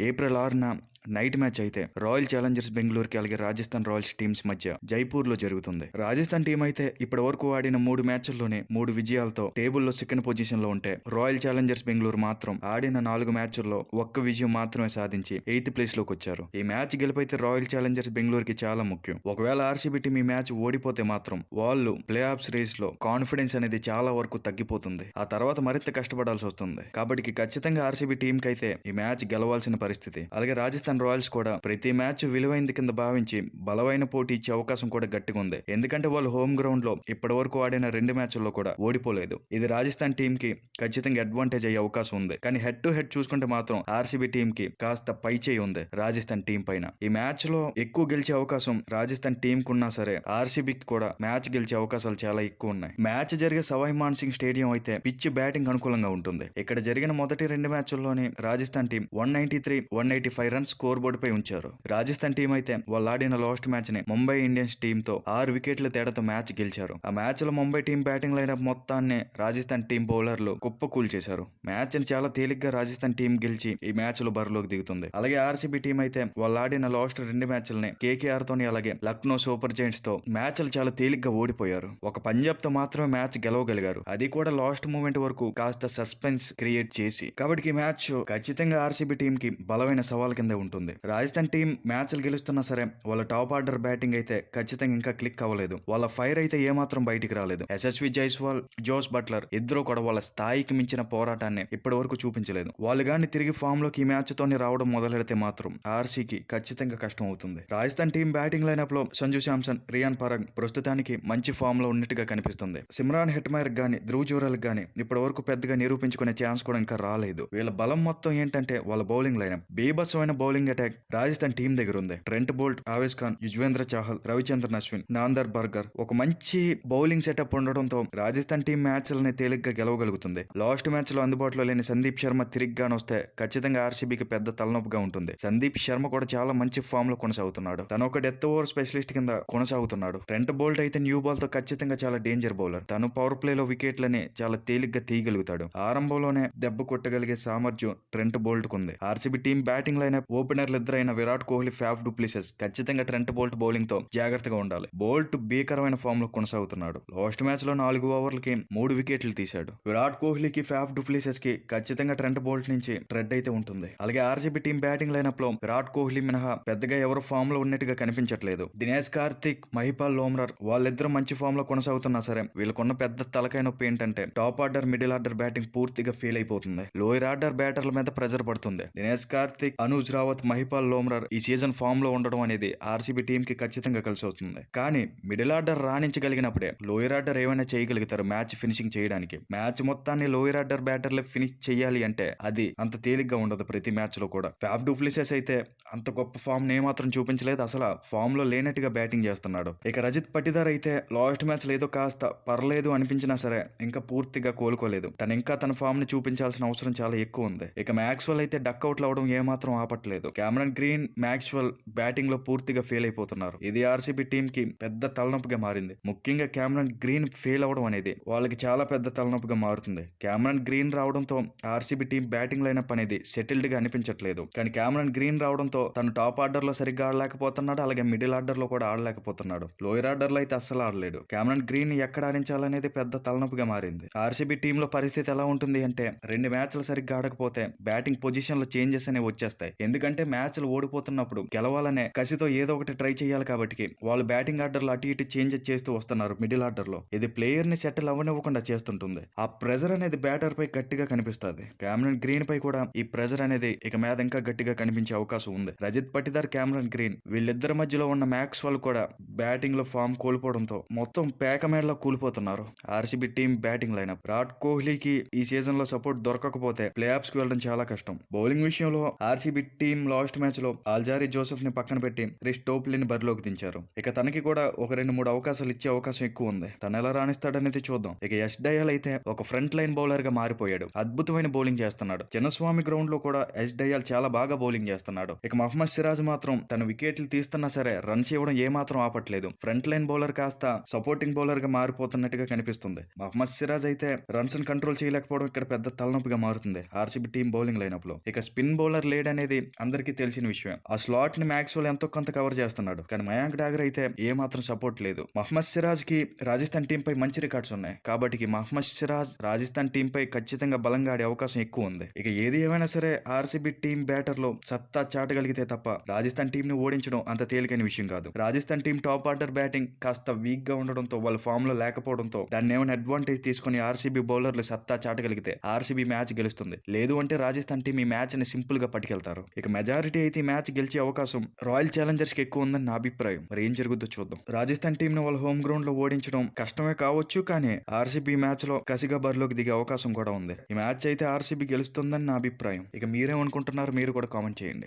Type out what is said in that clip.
April ఆరున night match అయితే Royal Challengers బెంగళూరుకి అలాగే రాజస్థాన్ రాయల్స్ టీమ్స్ మధ్య జైపూర్లో జరుగుతుంది. రాజస్థాన్ టీం అయితే ఇప్పటి వరకు ఆడిన మూడు మ్యాచ్ల్లోనే మూడు విజయాలతో టేబుల్లో సెకండ్ పొజిషన్లో ఉంటే రాయల్ ఛాలెంజర్స్ బెంగళూరు మాత్రం ఆడిన నాలుగు మ్యాచ్ల్లో ఒక్క విజయం మాత్రమే సాధించి ఎయిత్ ప్లేస్లోకి వచ్చారు. ఈ మ్యాచ్ గెలిపైతే రాయల్ ఛాలెంజర్స్ బెంగళూరుకి చాలా ముఖ్యం. ఒకవేళ ఆర్సీబీ టీం ఈ మ్యాచ్ ఓడిపోతే మాత్రం వాళ్ళు ప్లే ఆఫ్స్ రేస్లో కాన్ఫిడెన్స్ అనేది చాలా వరకు తగ్గిపోతుంది. ఆ తర్వాత మరింత కష్టపడాల్సి వస్తుంది. కాబట్టి ఖచ్చితంగా ఆర్సీబీ టీం కైతే అయితే ఈ మ్యాచ్ గెలవాల్సిన పరిస్థితి. అలాగే రాజస్థాన్ రాయల్స్ కూడా ప్రతి మ్యాచ్ విలువైంది కింద భావించి బలమైన పోటీ ఇచ్చే అవకాశం కూడా గట్టిగా ఉంది. ఎందుకంటే వాళ్ళు హోమ్ గ్రౌండ్లో ఇప్పటి వరకు ఆడిన రెండు మ్యాచ్ల్లో కూడా ఓడిపోలేదు. ఇది రాజస్థాన్ టీం కి ఖచ్చితంగా అడ్వాంటేజ్ అయ్యే అవకాశం ఉంది. కానీ హెడ్ టు హెడ్ చూసుకుంటే మాత్రం ఆర్సీబీ టీం కి కాస్త పై చేయి ఉంది రాజస్థాన్ టీం పైన. ఈ మ్యాచ్లో ఎక్కువ గెలిచే అవకాశం రాజస్థాన్ టీం కున్నా సరే ఆర్సీబీకి కూడా మ్యాచ్ గెలిచే అవకాశాలు చాలా ఎక్కువ ఉన్నాయి. మ్యాచ్ జరిగే సవాయ్ మాన్ సింగ్ స్టేడియం అయితే పిచ్ బ్యాటింగ్ అనుకూలంగా ఉంటుంది. ఇక్కడ జరిగిన మొదటి రెండు మ్యాచ్ల్లోనే Rajasthan team one ninety three one eighty five runs score board పై ఉంచారు. రాజస్థాన్ టీం అయితే వాళ్ళు ఆడిన లాస్ట్ మ్యాచ్ని ముంబై ఇండియన్స్ టీమ్తో ఆరు వికెట్ల తేడాతో మ్యాచ్ గెలిచారు. ఆ మ్యాచ్లో ముంబై టీం బ్యాటింగ్ లైనప్ మొత్తాన్ని రాజస్థాన్ టీం బౌలర్లు కుప్ప చేశారు. మ్యాచ్ని చాలా తేలిగ్గా రాజస్థాన్ టీం గెలిచి ఈ మ్యాచ్లో బరిలోకి దిగుతుంది. అలాగే ఆర్సీబీ టీం అయితే వాళ్ళు ఆడిన లాస్ట్ రెండు మ్యాచ్లని కేకేఆర్ తోని అలాగే లక్నో సూపర్ జైంట్స్తో మ్యాచ్లు చాలా తేలిగ్గా ఓడిపోయారు. ఒక పంజాబ్తో మాత్రమే మ్యాచ్ గెలవగలిగారు. అది కూడా లాస్ట్ మూమెంట్ వరకు కాస్త సస్పెన్స్ క్రియేట్ చేసి. కాబట్టి ఈ మ్యాచ్ ఖచ్చితంగా ఆర్సీబీ టీం కి బలమైన సవాల్ కింద ఉంటుంది. రాజస్థాన్ టీం మ్యాచ్లు గెలుస్తున్నా సరే వాళ్ళ టాప్ ఆర్డర్ బ్యాటింగ్ అయితే ఖచ్చితంగా ఇంకా క్లిక్ అవ్వలేదు. వాళ్ళ ఫైర్ అయితే ఏమాత్రం బయటికి రాలేదు. యశస్వి జైస్వాల్ జోస్ బట్లర్ ఇద్దరు కూడా వాళ్ళ స్థాయికి మించిన పోరాటాన్ని ఇప్పటి వరకు చూపించలేదు. వాళ్ళు గాని తిరిగి ఫామ్లోకి ఈ మ్యాచ్ తోని రావడం మొదలెడితే మాత్రం ఆర్సీకి ఖచ్చితంగా కష్టం అవుతుంది. రాజస్థాన్ టీం బ్యాటింగ్ లైనప్లో సంజు శాంసన్ రియాన్ పరాగ్ ప్రస్తుతానికి మంచి ఫామ్లో ఉన్నట్టుగా కనిపిస్తుంది. సిమ్రాన్ హెట్మైర్ గాని ధ్రువ్ జూరల్ గాని ఇప్పటి వరకు పెద్దగా నిరూపించుకునే ఛాన్స్ కూడా ఇంకా రాలేదు. వీళ్ళ బలం మొత్తం ఏంటంటే వాళ్ళ బౌలింగ్ లైనప్. బీభత్సమైన బౌలింగ్ అటాక్. రాజస్థాన్ టీం దగ్గర ఉంది Trent Boult Avesh Khan Yuzvendra Chahal Ravichandran Ashwin Nandre Burger ఒక మంచి బౌలింగ్ సెటప్ ఉండడంతో రాజస్థాన్ టీం మ్యాచ్లని తేలిగ్గా గెలవగలుగుతుంది. లాస్ట్ మ్యాచ్లో అందుబాటులో లేని సందీప్ శర్మ తిరిగ్గాను వస్తే ఖచ్చితంగా ఆర్సీబీకి పెద్ద తలనొప్పిగా ఉంటుంది. సందీప్ శర్మ కూడా చాలా మంచి ఫామ్లో కొనసాగుతున్నాడు. తను ఒక డెత్ ఓవర్ స్పెషలిస్ట్ కింద కొనసాగుతున్నాడు. ట్రెంట్ బోల్ట్ అయితే న్యూ బాల్తో ఖచ్చితంగా చాలా డేంజర్ బౌలర్. తను పవర్ ప్లే లో వికెట్లని చాలా తేలిగ్గా తీయగలుగుతాడు. ఆరంభంలోనే దెబ్బ కొట్టగలిగే సామర్థ్యం ట్రెంట్ బోల్ట్ కుంది ఆర్సీబీ టీం బ్యాటింగ్ లైన్ ఓపెనర్లు ఇద్దరైన Virat Kohli Faf du Plessis ఖచ్చితంగా ట్రెంట్ బోల్ట్ బౌలింగ్తో జాగ్రత్తగా ఉండాలి. బోల్ట్ భీకరమైన ఫామ్లో కొనసాగుతున్నాడు. లాస్ట్ మ్యాచ్లో నాలుగు ఓవర్లకి మూడు వికెట్లు తీశాడు. విరాట్ కోహ్లీకి ఫ్యాఫ్ డూప్లిసెస్కి ఖచ్చితంగా ట్రెంట్ బోల్ట్ నుంచి ట్రెడ్ అయితే ఉంటుంది. అలాగే ఆర్సీబీ టీం బ్యాటింగ్ లైనప్లో విరాట్ కోహ్లీ మినహా పెద్దగా ఎవరు ఫామ్లో ఉన్నట్టుగా కనిపించట్లేదు. దినేష్ కార్తిక్ మహిపాల్ లోమ్రర్ వాళ్ళిద్దరూ మంచి ఫామ్లో కొనసాగుతున్నా సరే వీళ్ళకున్న పెద్ద తలకాయ నొప్పి ఏంటంటే top order middle order batting పూర్తిగా ఫెయిల్ అయిపోతుంది. లోయర్ ఆర్డర్ బ్యాటర్ల మీద ప్రెజర్ పడుతుంది. దినేష్ కార్తిక్ అనుజ్ రావత్ మహిపాల్ లోమ్రర్ ఈ సీజన్ ఫామ్లో ఉండడం అనేది ఆర్సీబీ టీం కి ఖచ్చితంగా కలిసి వస్తుంది. కానీ మిడిల్ ఆర్డర్ రాణించగలిగినప్పుడే లోయర్ ఆర్డర్ ఏమైనా చేయగలుగుతారు మ్యాచ్ ఫినిషింగ్ చేయడానికి. మ్యాచ్ మొత్తాన్ని లోయర్ ఆర్డర్ బ్యాటర్లు ఫినిష్ చేయాలి అంటే అది అంత తేలిగ్గా ఉండదు ప్రతి మ్యాచ్లో కూడా. ఫ్యాఫ్ డూప్లిసెస్ అయితే అంత గొప్ప ఫామ్ నే మాత్రం చూపించలేదు. అసలు ఫామ్లో లేనట్టుగా బ్యాటింగ్ చేస్తున్నాడు. ఇక రజిత్ పటిదార్ అయితే లాస్ట్ మ్యాచ్ లేదో కాస్త పర్లేదు అనిపించినా సరే ఇంకా పూర్తిగా కోలుకోలేదు. తను ఇంకా తన ఫామ్ని చూపించాల్సిన అవసరం చాలా ఎక్కువ ఉంది. ఇక మ్యాక్స్వెల్ అయితే డక్అట్లు అవడం ఏమాత్రం ఆపట్లేదు. కెమెరన్ గ్రీన్ మ్యాక్స్వెల్ బ్యాటింగ్లో పూర్తిగా ఫెయిల్ అయిపోతున్నారు. ఇది ఆర్సీబీ టీం కి పెద్ద తలనొప్పిగా మారింది. ముఖ్యంగా క్యామరన్ గ్రీన్ ఫెయిల్ అవడం అనేది వాళ్ళకి చాలా పెద్ద తలనొప్పిగా మారుతుంది. క్యామరన్ గ్రీన్ రావడంతో ఆర్సీబీ టీం బ్యాటింగ్ లైనప్ అనేది సెటిల్డ్గా అనిపించట్లేదు. కానీ క్యామరన్ గ్రీన్ రావడంతో తను టాప్ ఆర్డర్లో సరిగ్గా ఆడలేకపోతున్నాడు. అలాగే మిడిల్ ఆర్డర్లో కూడా ఆడలేకపోతున్నాడు. లోయర్ ఆర్డర్లో అయితే అస్సలు ఆడలేడు. క్యామరన్ గ్రీన్ ఎక్కడ ఆడించాలనేది పెద్ద తలనొప్పిగా మారింది. ఆర్సీబీ టీమ్లో పరిస్థితి ఎలా ఉంటుంది అంటే రెండు మ్యాచ్లు సరిగ్గా ఆడకపోతే బ్యాటింగ్ పొజిషన్లో చేంజెస్ అనేవి వచ్చేస్తాయి. ఎందుకంటే మ్యాచ్లు ఓడిపోతున్నప్పుడు గెలవాలనే కసితో ఏదో ఒకటి ట్రై చేయాలి కాబట్టి వాళ్ళు బ్యాటింగ్ ఆర్డర్లు అటు ఇటు చేంజెస్ చేస్తూ వస్తున్నారు మిడిల్ ఆర్డర్లో ఇది ప్లేయర్ని సెటిల్ అవ్వనివ్వకుండా చేస్తుంటుంది. ఆ ప్రెజర్ అనేది బ్యాటర్ పై గట్టిగా కనిపిస్తుంది. క్యామరన్ గ్రీన్ పై కూడా ఈ ప్రెజర్ అనేది ఇక మీద ఇంకా గట్టిగా కనిపించే అవకాశం ఉంది. రజిత్ పటిదార్ క్యామరన్ గ్రీన్ వీళ్ళిద్దరి మధ్యలో ఉన్న మ్యాక్స్ వాళ్ళు కూడా బ్యాటింగ్లో ఫామ్ కోల్పోవడంతో మొత్తం పేకమేడలో కూలిపోతున్నారు. RCB team batting lineup. Virat కోహ్లీకి ఈ సీజన్లో సపోర్ట్ దొరకకపోతే ప్లే ఆఫ్స్కి వెళ్ళడం చాలా కష్టం. బౌలింగ్ విషయంలో ఆర్సీబీ టీం లాస్ట్ మ్యాచ్లో ఆల్జారీ జోసెఫ్ని పక్కన పెట్టి రిష్ టోప్లీని బరిలోకి దించారు. ఇక తనకి కూడా ఒక రెండు మూడు అవకాశాలు ఇచ్చే అవకాశం ఎక్కువ ఉంది. తను ఎలా రాణిస్తాడనేది చూద్దాం. ఇక యష్ డయాల్ అయితే ఒక ఫ్రంట్ లైన్ బౌలర్గా మారిపోయాడు. అద్భుతమైన బౌలింగ్ చేస్తున్నాడు. చిన్నస్వామి గ్రౌండ్లో కూడా యష్ డయాల్ చాలా బాగా బౌలింగ్ చేస్తున్నాడు. ఇక మహమ్మద్ సిరాజ్ మాత్రం తన వికెట్లు తీస్తున్నా సరే రన్స్ ఇవ్వడం ఏమాత్రం ఆపట్లేదు. ఫ్రంట్ లైన్ బౌలర్ కాస్త సపోర్టింగ్ బౌలర్గా మారిపోతున్నట్టుగా కనిపిస్తుంది. మహమ్మద్ సిరాజ్ అయితే రన్స్ కంట్రోల్ చేయలేకపోవడం ఇక్కడ పెద్ద తలనొప్పిగా మారుతుంది. ఆర్సీబీ టీం బౌలింగ్ లైనప్లో ఇక స్పిన్ బౌలర్ లేడనేది అనేది అందరికీ తెలిసిన విషయం. ఆ స్లాట్ని మ్యాక్స్వెల్ ఎంతో కొంత కవర్ చేస్తున్నాడు. కానీ మయాంక్ డాగర్ అయితే ఏ మాత్రం సపోర్ట్ లేదు. మహమ్మద్ సిరాజ్కి రాజస్థాన్ టీం పై మంచి రికార్డ్స్ ఉన్నాయి. కాబట్టి మహమ్మద్ సిరాజ్ రాజస్థాన్ టీం పై ఖచ్చితంగా బలంగా ఆడే అవకాశం ఎక్కువ ఉంది. ఇక ఏది ఏమైనా సరే ఆర్సీబీ టీం బ్యాటర్లో సత్తా చాటగలిగితే తప్ప రాజస్థాన్ టీం ని ఓడించడం అంత తేలికైన విషయం కాదు. Rajasthan team top order batting కాస్త వీక్గా ఉండడంతో వాళ్ళ ఫామ్లో లేకపోవడంతో దాన్ని ఏమైనా అడ్వాంటేజ్ తీసుకుని ఆర్సీబీ బౌలర్లు సత్తా చాటగలిగితే ఆర్సీబీ మ్యాచ్ గెలుస్తుంది. లేదు అంటే రాజస్థాన్ టీం ఈ మ్యాచ్ని సింపుల్గా పట్టుకెళ్తారు. ఇక మెజారిటీ అయితే ఈ మ్యాచ్ గెలిచే అవకాశం రాయల్ ఛాలెంజర్స్కి ఎక్కువ ఉందని నా అభిప్రాయం. మరి ఏం జరుగుద్దో చూద్దాం. రాజస్థాన్ టీం ని వాళ్ళ హోమ్ గ్రౌండ్లో ఓడించడం కష్టమే కావచ్చు కానీ ఆర్సీబీ మ్యాచ్లో కసిగా బరిలోకి దిగే అవకాశం కూడా ఉంది. ఈ మ్యాచ్ అయితే ఆర్సీబీ గెలుస్తుందని నా అభిప్రాయం. ఇక మీరేమనుకుంటున్నారు మీరు కూడా కామెంట్ చేయండి.